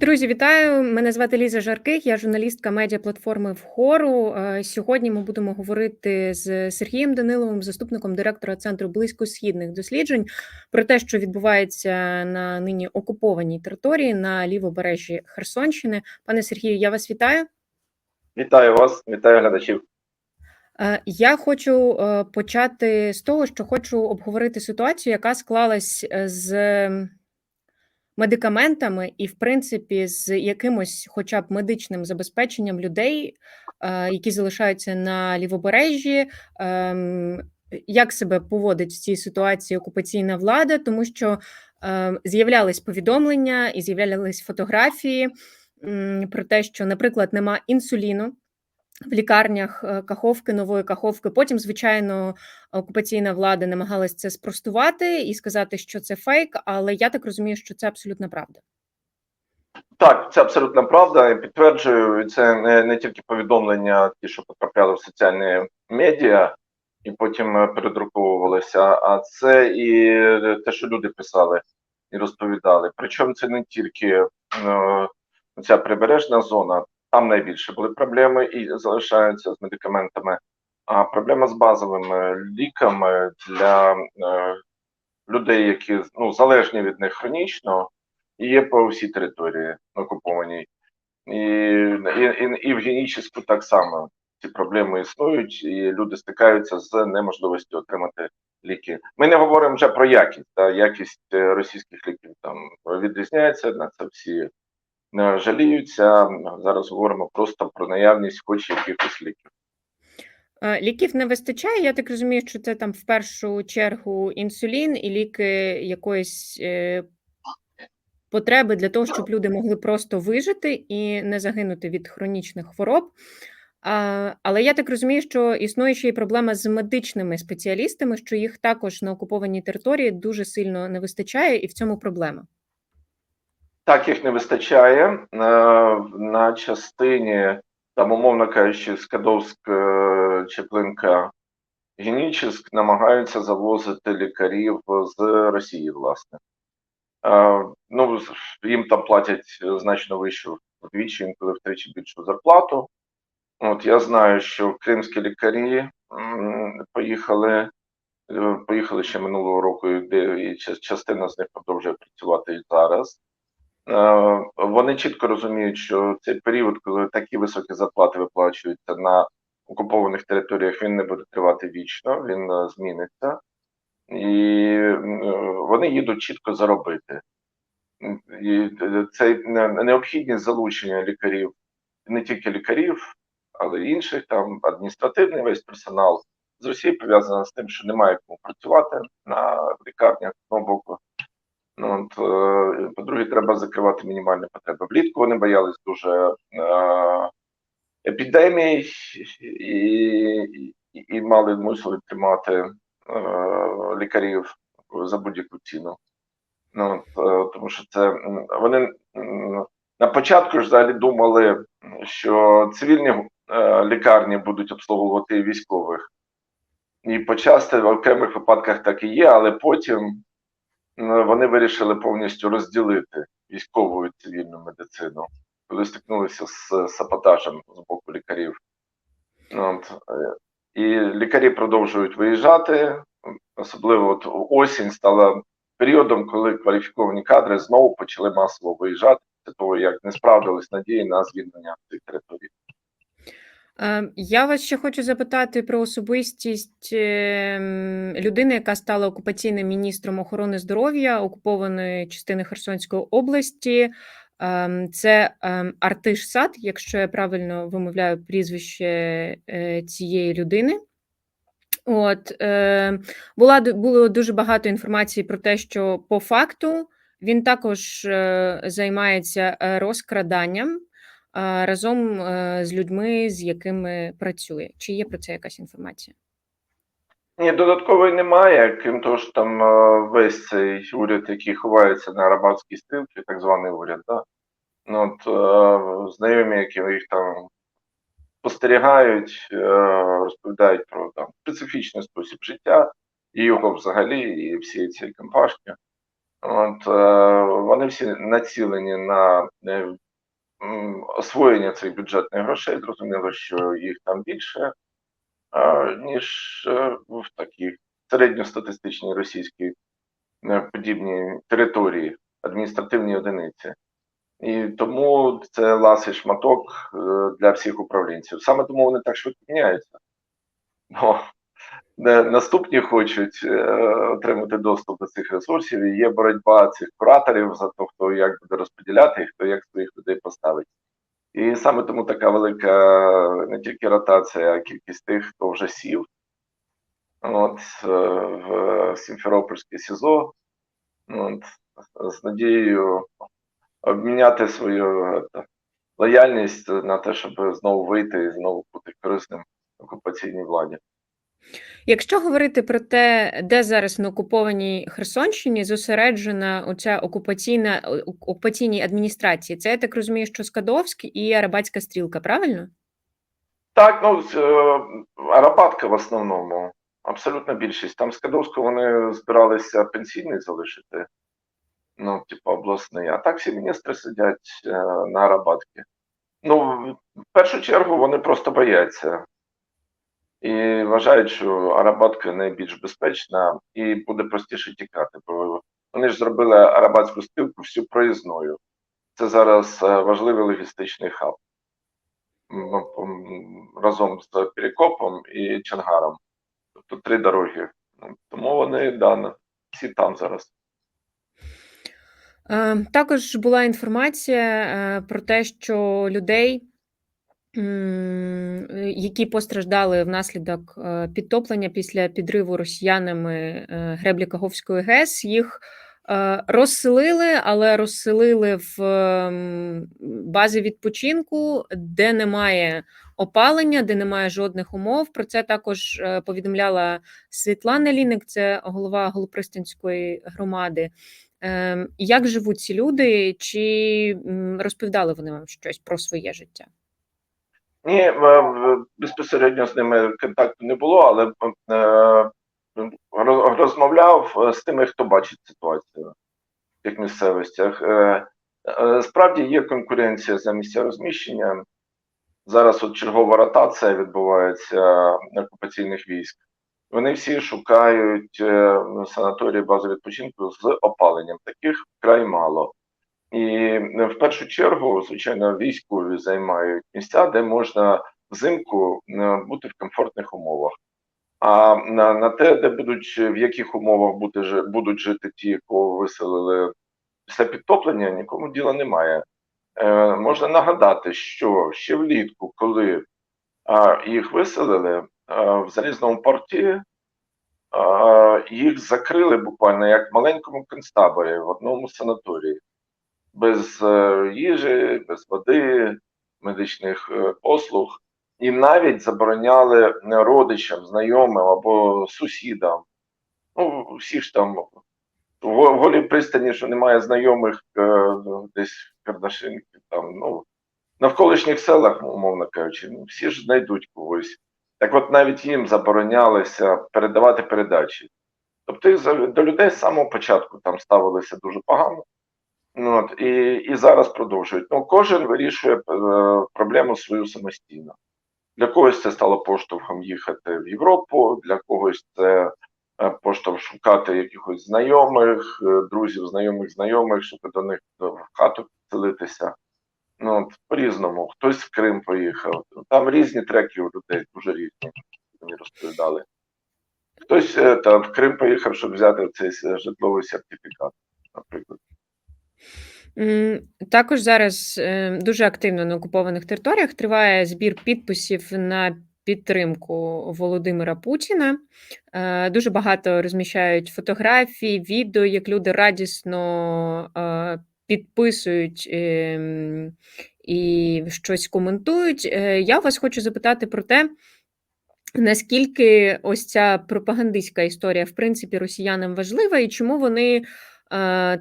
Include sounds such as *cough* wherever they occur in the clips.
Друзі, вітаю! Мене звати Ліза Жарких, я журналістка медіаплатформи «Вгору». Е, Сьогодні ми будемо говорити з Сергієм Даниловим, заступником директора Центру близькосхідних досліджень, про те, що відбувається на нині окупованій території на лівобережжі Херсонщини. Пане Сергію, я вас вітаю. Вітаю вас, вітаю глядачів. Е, Я хочу е, почати з того, що хочу обговорити ситуацію, яка склалась з медикаментами і, в принципі, з якимось, хоча б медичним забезпеченням людей, е, які залишаються на лівобережжі. Ем, Як себе поводить в цій ситуації окупаційна влада, тому що е, з'являлись повідомлення і з'являлись фотографії про те, що, наприклад, нема інсуліну в лікарнях е, Каховки, нової Каховки. Потім, звичайно, окупаційна влада намагалась це спростувати і сказати, що це фейк, але я так розумію, що це абсолютна правда. Так, це абсолютно правда. Підтверджую, це не, не тільки повідомлення, ті, що потрапляли в соціальні медіа і потім е, передруковувалися, а це і те, що люди писали і розповідали. Причому це не тільки е, ця прибережна зона, там найбільше були проблеми і залишаються з медикаментами. А проблема з базовими ліками для е, людей, які ну, залежні від них хронічно, є по всій території окупованій. І, і, і, і в Геніческу так само ці проблеми існують, і люди стикаються з неможливістю отримати ліки. Ми не говоримо вже про якість. Та якість е, російських ліків там відрізняється на це всі жаліються. Зараз говоримо просто про наявність хоч якихось ліків. Ліків не вистачає. Я так розумію, що це там в першу чергу інсулін і ліки якоїсь е, потреби для того, щоб люди могли просто вижити і не загинути від хронічних хвороб. Але я так розумію, що існує ще й проблема з медичними спеціалістами, що їх також на окупованій території дуже сильно не вистачає, і в цьому проблема. Так, їх не вистачає е, на частині, там, умовно кажучи, Скадовськ, е, Чеплинка, Генічеськ намагаються завозити лікарів з Росії, власне. Е, ну, їм там платять значно вищу вдвічі, інколи втричі більшу зарплату. От я знаю, що кримські лікарі поїхали, поїхали ще минулого року, і частина з них продовжує працювати і зараз. Е, вони чітко розуміють, що цей період, коли такі високі зарплати виплачуються на окупованих територіях, він не буде тривати вічно, він е, зміниться, і е, вони їдуть чітко заробити. І це необхідність залучення лікарів, не тільки лікарів, але й інших там адміністративний весь персонал з Росії пов'язана з тим, що немає кому працювати на лікарнях з одного боку. Ну, от, е, По-друге, треба закривати мінімальні потреби. Влітку вони боялись дуже е, епідемій і, і, і мали мусили тримати е, лікарів за будь-яку ціну. Ну, от, е, Тому що це вони на початку ж взагалі думали, що цивільні е, лікарні будуть обслуговувати військових. І почасти в окремих випадках так і є, але потім вони вирішили повністю розділити військову і цивільну медицину, коли стикнулися з саботажем з боку лікарів. От. Е, і лікарі продовжують виїжджати, особливо от осінь стала періодом, коли кваліфіковані кадри знову почали масово виїжджати, після того як не справдились надії на звільнення цих територій. Ем, я вас ще хочу запитати про особистість ем, людини, яка стала окупаційним міністром охорони здоров'я окупованої частини Херсонської області. Ем, це Артиш Сад, якщо я правильно вимовляю прізвище е, цієї людини. От була було дуже багато інформації про те, що по факту він також е, займається е, розкраданням разом з людьми, з якими працює. Чи є про це якась інформація? Ні, додаткової немає, крім того, що там весь цей уряд, який ховається на арабатській стрілці, так званий уряд, да? ну, от, знайомі, які їх там спостерігають, розповідають про там специфічний спосіб життя, і його взагалі, і всієї цієї компашки. От, е, вони всі націлені на е, освоєння цих бюджетних грошей. Зрозуміло, що їх там більше, ніж е, в такій середньостатистичній російській е, подібній території, адміністративній одиниці. І тому це ласий шматок е, для всіх управлінців. Саме тому вони так швидко міняються. Де наступні хочуть е, отримати доступ до цих ресурсів, і є боротьба цих кураторів за те, хто як буде розподіляти, і хто як своїх людей поставить. І саме тому така велика не тільки ротація, а кількість тих, хто вже сів. От, е, в Сімферопольське СІЗО. От, з надією обміняти свою е, та, лояльність на те, щоб знову вийти і знову бути корисним окупаційній владі. Якщо говорити про те, де зараз на окупованій Херсонщині зосереджена оця окупаційна окупаційній адміністрації, це я так розумію, що Скадовськ і Арабатська стрілка, правильно? Так, ну е, Арабатка в основному, абсолютна більшість. Там з Кадовського вони збиралися пенсійний залишити, ну, типу, обласний. А так всі міністри сидять е, на Арабатці. Ну, в першу чергу вони просто бояться і вважають, що Арабатка найбільш безпечна і буде простіше тікати. Бо вони ж зробили Арабатську спілку всю проїзною. Це зараз е, важливий логістичний хаб разом з Перекопом і Чангаром. Тобто три дороги. Ну, Тому вони да, всі там зараз. Е, Також була інформація е, про те, що людей, які постраждали внаслідок е, підтоплення після підриву росіянами е, греблі Каховської ГЕС, їх е, розселили, але розселили в бази відпочинку, де немає опалення, де немає жодних умов. Про це також е, повідомляла Світлана Ліник, це голова Голопристанської громади. Ем, Як живуть ці люди? Чи розповідали вони вам щось про своє життя? Ні, е, безпосередньо з ними контакту не було, але е, розмовляв е, з тими, хто бачить ситуацію в тих місцевостях. Справді є конкуренція за місця розміщення. Зараз от чергова ротація відбувається окупаційних військ. Вони всі шукають санаторії бази відпочинку з опаленням. Таких вкрай мало. І е, в першу чергу, звичайно, військові займають місця, де можна взимку е, бути в комфортних умовах. А на, на те, де будуть в яких умовах бути, будуть жити ті, кого виселили після підтоплення, нікому діла немає. Е, можна нагадати, що ще влітку, коли а, їх виселили а, в залізному порті, а, їх закрили буквально як в маленькому концтаборі в одному санаторії, без е, їжі, без води, медичних е, послуг, і навіть забороняли родичам, знайомим або сусідам. Ну, всі ж там в голій пристані, що немає знайомих е, десь Кардашинки, там, ну, навколишніх селах, умовно кажучи, ну, всі ж знайдуть когось. Так от навіть їм заборонялося передавати передачі. Тобто до людей з самого початку там ставилися дуже погано. Ну, от, і, і зараз продовжують. Ну, кожен вирішує е, проблему свою самостійно. Для когось це стало поштовхом їхати в Європу, для когось це е, поштовх шукати якихось знайомих, е, друзів, знайомих, знайомих, щоб до них в хату поселитися. Ну, по-різному. Хтось в Крим поїхав. Там різні треки у людей, дуже різні, мені розповідали. Хтось е, там в Крим поїхав, щоб взяти цей житловий сертифікат, наприклад. Також зараз е, дуже активно на окупованих територіях триває збір підписів на підтримку Володимира Путіна. Е, Дуже багато розміщають фотографій, відео, як люди радісно е, підписують ем, і щось коментують. Я вас хочу запитати про те. Наскільки ось ця пропагандистська історія, в принципі, росіянам важлива, і чому вони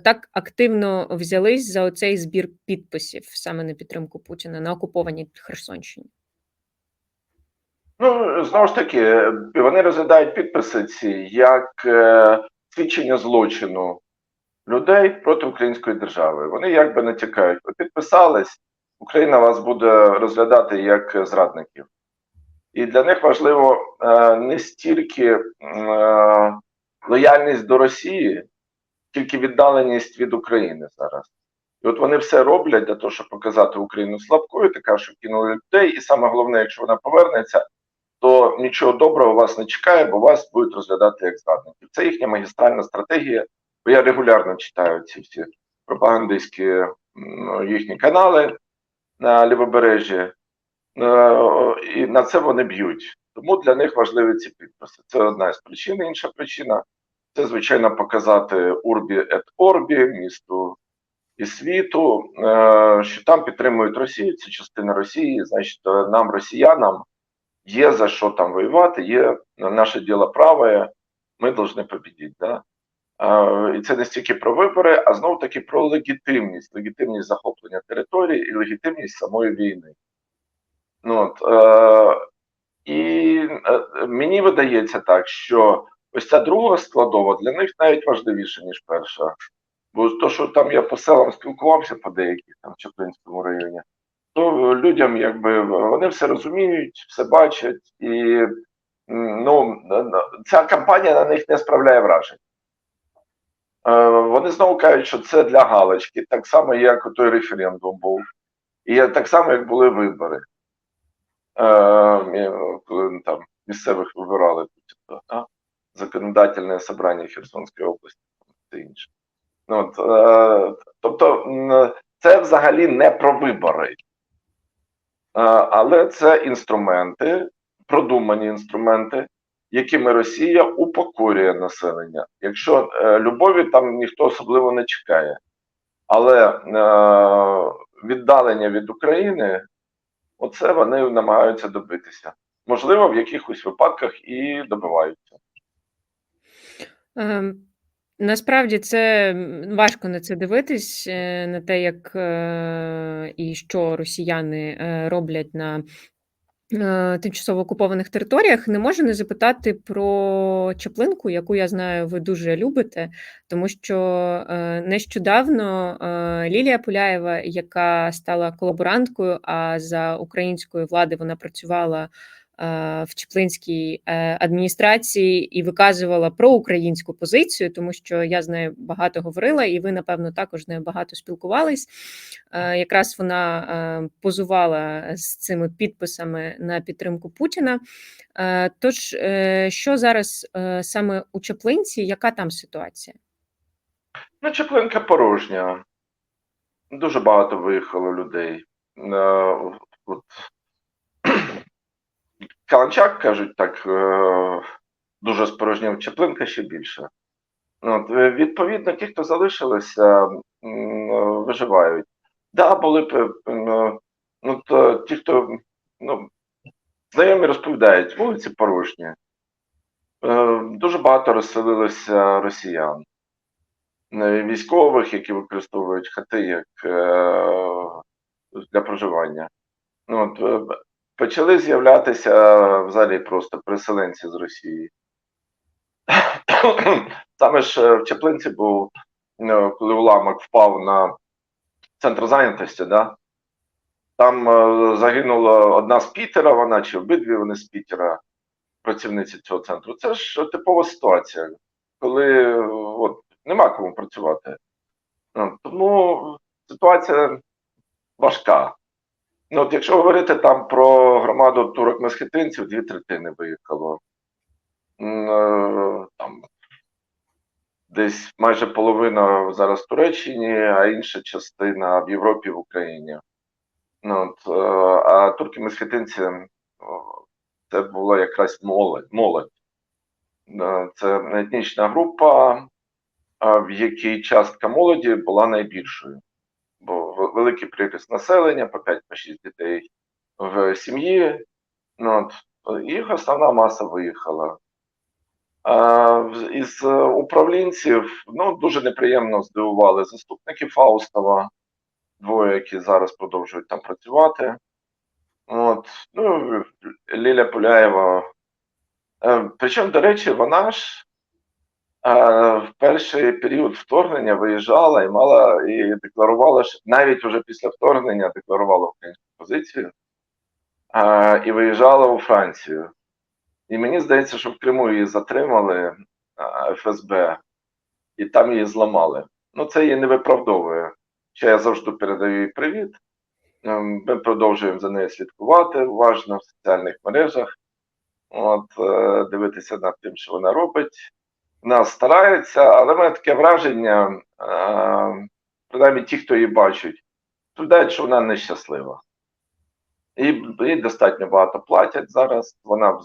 так активно взялись за оцей збір підписів саме на підтримку Путіна на окупованій Херсонщині? Ну, знову ж таки, е, вони розглядають підписи ці як е, свідчення злочину людей проти української держави. Вони якби натякають, ви підписались, Україна вас буде розглядати як зрадників. І для них важливо е, не стільки е, лояльність до Росії, тільки віддаленість від України зараз. І от вони все роблять для того, щоб показати Україну слабкою, така, що кинули людей. І саме головне, якщо вона повернеться, то нічого доброго вас не чекає, бо вас будуть розглядати як зрадників. Це їхня магістральна стратегія. Бо я регулярно читаю ці всі пропагандистські м, їхні канали на лівобережжі, е, і на це вони б'ють. Тому для них важливі ці підписи. Це одна з причин. Інша причина це, звичайно, показати Урбі ет Орбі, місту і світу, е, що там підтримують Росію, це частина Росії, значить, е, нам, росіянам, є за що там воювати, є наше діло праве, ми повинні побідіти. Да? Е, І це не стільки про вибори, а знов таки про легітимність, легітимність захоплення території і легітимність самої війни. Ну, от, і мені видається так, що ось ця друга складова для них навіть важливіша, ніж перша. Бо то, що там я по селам спілкувався по деяких там в Чаплинському районі, то людям якби вони все розуміють, все бачать, і ну, ця кампанія на них не справляє вражень. Е, Вони знову кажуть, що це для галочки, так само, як той референдум був, і так само, як були вибори. Е, коли там місцевих вибирали? Законодательне собрання Херсонської області та інше. Ну, от, е, тобто, це взагалі не про вибори, Е, але це інструменти, продумані інструменти, якими Росія упокорює населення. Якщо е, любові там ніхто особливо не чекає, але е, віддалення від України, оце вони намагаються добитися. Можливо, в якихось випадках і добиваються. Ем, Насправді це важко на це дивитись, е, на те, як е, і що росіяни е, роблять на тимчасово окупованих територіях. Не можу не запитати про Чаплинку, яку я знаю, ви дуже любите, тому що нещодавно Лілія Пуляєва, яка стала колаборанткою, а за української влади вона працювала в Чаплинській е, адміністрації і виказувала проукраїнську позицію, тому що я з нею багато говорила, і ви, напевно, також з нею багато спілкувались. Е, Якраз вона е, позувала з цими підписами на підтримку Путіна. Е, Тож, е, що зараз е, саме у Чаплинці, яка там ситуація? Ну, Чеплинка порожня. Дуже багато виїхало людей. Е, от. Каланчак, кажуть, так, е, дуже спорожнів Чеплинка ще більше. От, е, відповідно, ті, хто залишилися, е, виживають. Да, були ну, то, ті, хто ну, знайомі розповідають, вулиці порожні. Дуже багато розселилося росіян, військових, які використовують хати як для проживання. От, почали з'являтися взагалі просто переселенці з Росії. *coughs* Саме ж е, в Чаплинці був, е, коли уламок впав на центр зайнятості, да? там е, загинула одна з Пітера, вона чи обидві вони з Пітера, працівниці цього центру. Це ж типова ситуація, коли е, от, нема кому працювати. Тому ситуація важка. Ну, от якщо говорити там про громаду турок-месхетинців, дві третини виїхало. Е, Там десь майже половина зараз в Туреччині, а інша частина в Європі, в Україні. Ну, от, е, а турки-месхетинці це була якраз молодь. молодь. Е, Це етнічна група, в якій частка молоді була найбільшою. Бо великий приріст населення, по 5-6 дітей в сім'ї. Ну, от, їх основна маса виїхала. А, із управлінців ну, дуже неприємно здивували заступники Фаустова, двоє, які зараз продовжують там працювати. От, ну, Ліля Пуляєва. Е, Причому, до речі, вона ж в перший період вторгнення виїжджала і мала і декларувала, навіть вже після вторгнення декларувала українську позицію е, і виїжджала у Францію. І мені здається, що в Криму її затримали е, ФСБ, і там її зламали. Ну, це її не виправдовує. Ще я завжди передаю їй привіт. Ми продовжуємо за нею слідкувати уважно в соціальних мережах. От, е, дивитися над тим, що вона робить. Вона старається, але мене таке враження, принаймні ті, хто її бачать, розповідають, що вона нещаслива. І їй достатньо багато платять зараз. Вона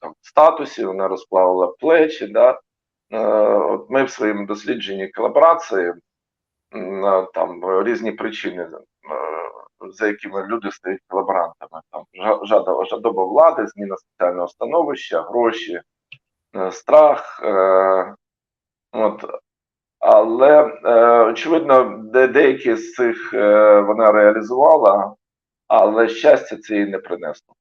там, в статусі, вона розплавила плечі. Да? Е, От ми в своєму дослідженні колаборації там різні причини, е, за якими люди стають колаборантами. Там жадоба влади, зміна соціального становища, гроші, страх. Е, от. Але е, очевидно, де, деякі з цих е, вона реалізувала, але щастя це їй не принесло.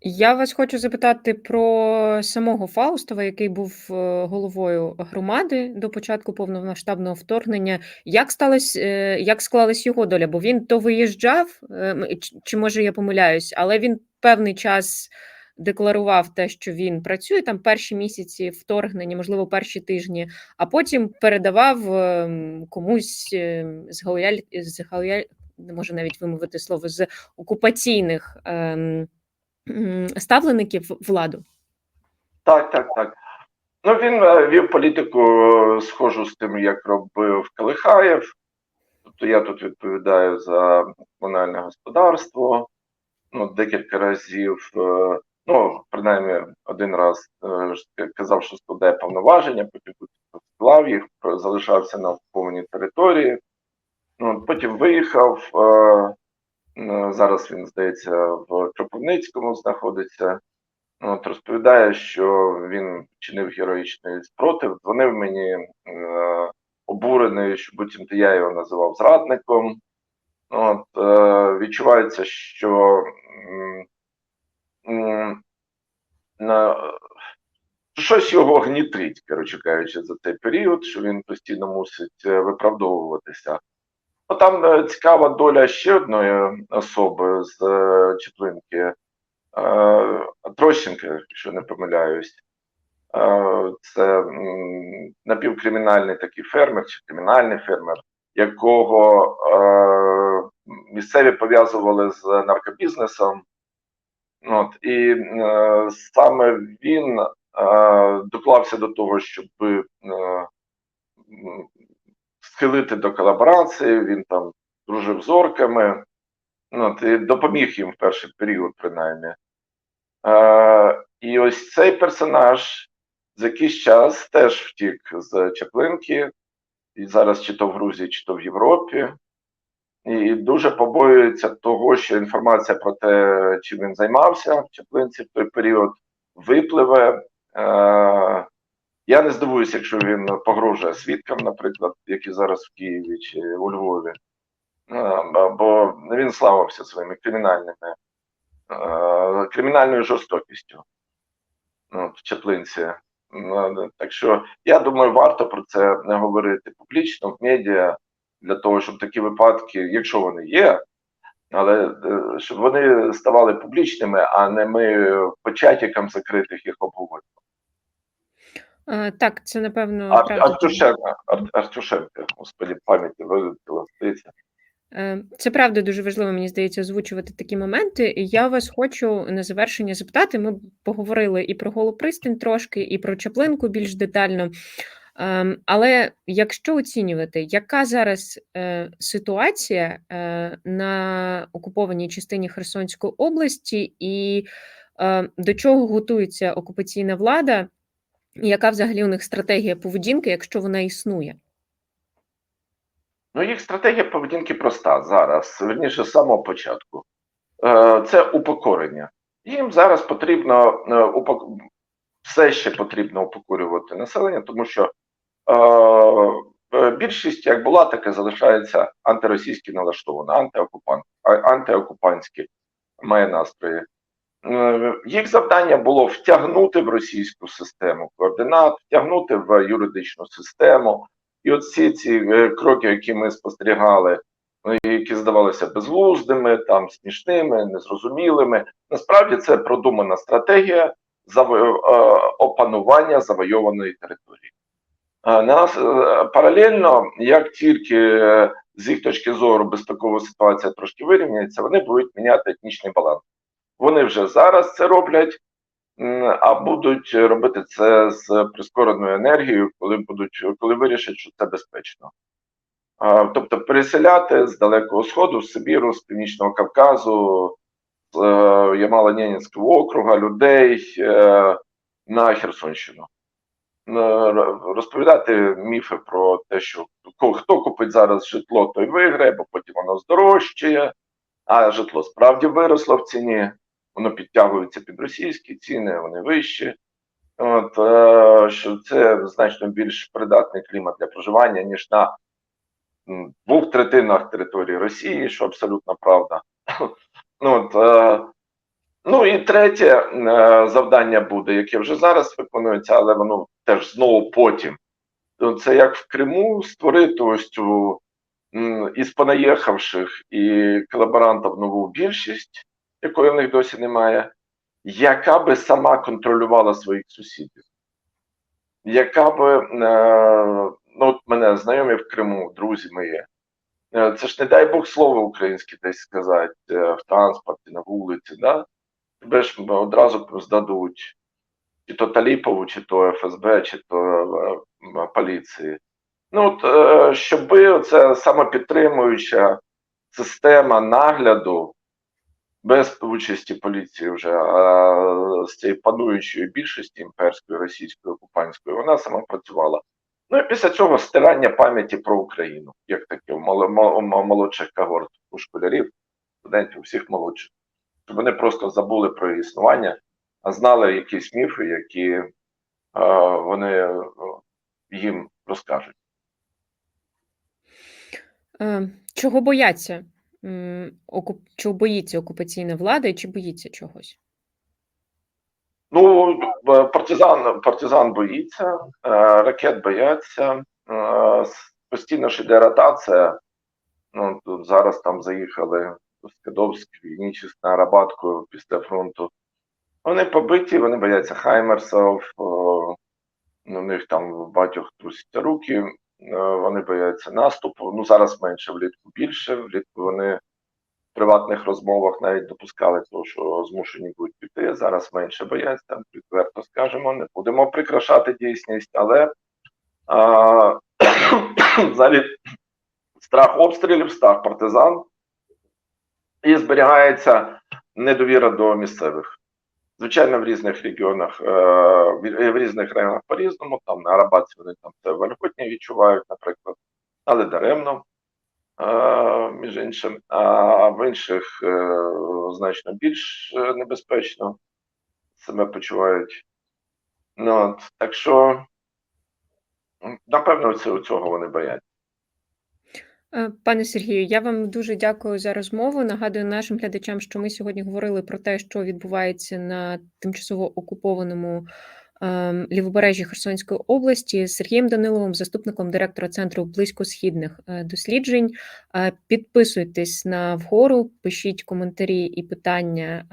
Я вас хочу запитати про самого Фаустова, який був е, головою громади до початку повномасштабного вторгнення. Як сталось, е, як склалась його доля? Бо він то виїжджав, е, м, чи, чи може я помиляюсь, але він певний час декларував те, що він працює там перші місяці вторгнення, можливо, перші тижні, а потім передавав ем, комусь ем, з галуяль, з галуяль, не можу навіть вимовити слово з окупаційних. ем, ставлеників владу. Так, так, так. Ну він е, вів політику е, схожу з тим, як робив Калихаєв. Тобто я тут відповідаю за комунальне господарство. Ну, декілька разів, е, ну, принаймні один раз е, казав, що складає повноваження, потім склав їх, залишався на окупованій території. Ну, потім виїхав. е, е, Зараз він, здається, в Кропивницькому знаходиться. Ну, От розповідає, що він чинив героїчний спротив, дзвонив мені е, обурений, що буцімто я його називав зрадником. От, е, відчувається, що щось його гнітить, коротше кажучи, за цей період, що він постійно мусить е, виправдовуватися. Ну, там е, цікава доля ще одної особи з е, Чеплинки, е, Трощенка, якщо не помиляюсь. Е, Це напівкримінальний такий фермер чи кримінальний фермер, якого е, місцеві пов'язували з наркобізнесом. От, і е, саме він е, доклався до того, щоб е, схилити до колаборації, він там дружив з орками, от, і допоміг їм в перший період, принаймні. Е, і ось цей персонаж за якийсь час теж втік з Чаплинки, і зараз чи то в Грузії, чи то в Європі. І дуже побоюється того, що інформація про те, чим він займався Чаплинці в той період, випливе. Е, я не здивуюся, якщо він погрожує свідкам, наприклад, які зараз в Києві чи у Львові. Е, бо він славився своїми кримінальними е, кримінальною жорстокістю ну, в Чаплинці. Ну, Так що я думаю, варто про це не говорити публічно в медіа для того, щоб такі випадки, якщо вони є, але е, щоб вони ставали публічними, а не ми по чатікам закритих їх обговорювали. Е, Так, це напевно Ар- правда. Артюшенко, Ар- Артюшенко, господі, пам'яті вилетіла здається. Е, Це правда дуже важливо, мені здається, озвучувати такі моменти. Я вас хочу на завершення запитати. Ми поговорили і про Голу пристань трошки, і про Чаплинку більш детально. Ем, Але якщо оцінювати, яка зараз е, ситуація е, на окупованій частині Херсонської області, і е, до чого готується окупаційна влада, і яка взагалі у них стратегія поведінки, якщо вона існує? Ну, їх стратегія поведінки проста зараз, верніше, з самого початку. Це упокорення. Їм зараз потрібно все ще потрібно упокорювати населення, тому що більшість, як була, так і залишається антиросійськи налаштована, антиокупант, антиокупантські має настрої. Е, Їх завдання було втягнути в російську систему координат, втягнути в юридичну систему. І от всі ці е, кроки, які ми спостерігали, ну, які здавалися безглуздими, там смішними, незрозумілими. Насправді це продумана стратегія е, опанування завойованої території. Нас е, паралельно, як тільки е, з їх точки зору безпекова ситуація трошки вирівняється, вони будуть міняти етнічний баланс. Вони вже зараз це роблять, а будуть робити це з прискореною енергією, коли будуть, коли вирішать, що це безпечно. Тобто переселяти з Далекого Сходу, з Сибіру, з Північного Кавказу, з е, Ямало-Ненецького округа людей на Херсонщину. Е, Розповідати міфи про те, що хто купить зараз житло, той виграє, бо потім воно здорожчає, а житло справді виросло в ціні, воно підтягується під російські ціни, вони вищі. От, е, що це значно більш придатний клімат для проживання, ніж на двох третинах території Росії, що абсолютно правда. *laughs* От, е, ну і третє е, завдання буде, яке вже зараз виконується, але воно теж знову потім. Ну, Це як в Криму створити ось цю із понаїхавших і колаборантів нову більшість, якої в них досі немає, яка би сама контролювала своїх сусідів, яка би е, ну от мене знайомі в Криму, друзі мої. Е, Це ж не дай Бог слово українське десь сказати в транспорті, на вулиці, да? Тебе ж одразу здадуть чи то Таліпову, чи то ФСБ, чи то е, поліції. Ну, от, е, щоби це самопідтримуюча система нагляду без участі поліції вже, а з цієї пануючої більшості імперської, російської, окупантської, вона сама працювала. Ну і після цього стирання пам'яті про Україну, як таке у молодших когорт, у школярів, студентів, всіх молодших. Щоб вони просто забули про існування, а знали якісь міфи, які е, вони е, їм розкажуть. Е, Чого бояться? Чого боїться окупаційна влада і чи боїться чогось? Ну, е, партизан, партизан боїться, ракет бояться, постійно ж іде ротація. Ну, тут зараз там заїхали Скадовськ, Вінничівськ на Арабатку після фронту. Вони побиті, вони бояться Хаймерсів, е, у них там в багатьох трусяться руки, е, вони бояться наступу. Ну, зараз менше, влітку більше. Влітку вони в приватних розмовах навіть допускали того, що змушені будуть піти. Зараз менше бояться, відверто скажемо, не будемо прикрашати дійсність, але а, *coughs* взагалі страх обстрілів, страх партизан, і зберігається недовіра до місцевих. Звичайно, в різних регіонах, е, в різних районах по-різному, там на Арабатці вони там це вольготні відчувають, наприклад, але даремно, е, між іншим, а в інших е, значно більш небезпечно себе почувають. Ну, так що, напевно, це- цього вони бояться. Е, Пане Сергію, я вам дуже дякую за розмову. Нагадую нашим глядачам, що ми сьогодні говорили про те, що відбувається на тимчасово окупованому ем, лівобережжі Херсонської області з Сергієм Даниловим, заступником директора Центру близькосхідних е, досліджень. Е, Підписуйтесь на вгору, пишіть коментарі і питання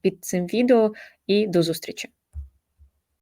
під цим відео, і до зустрічі.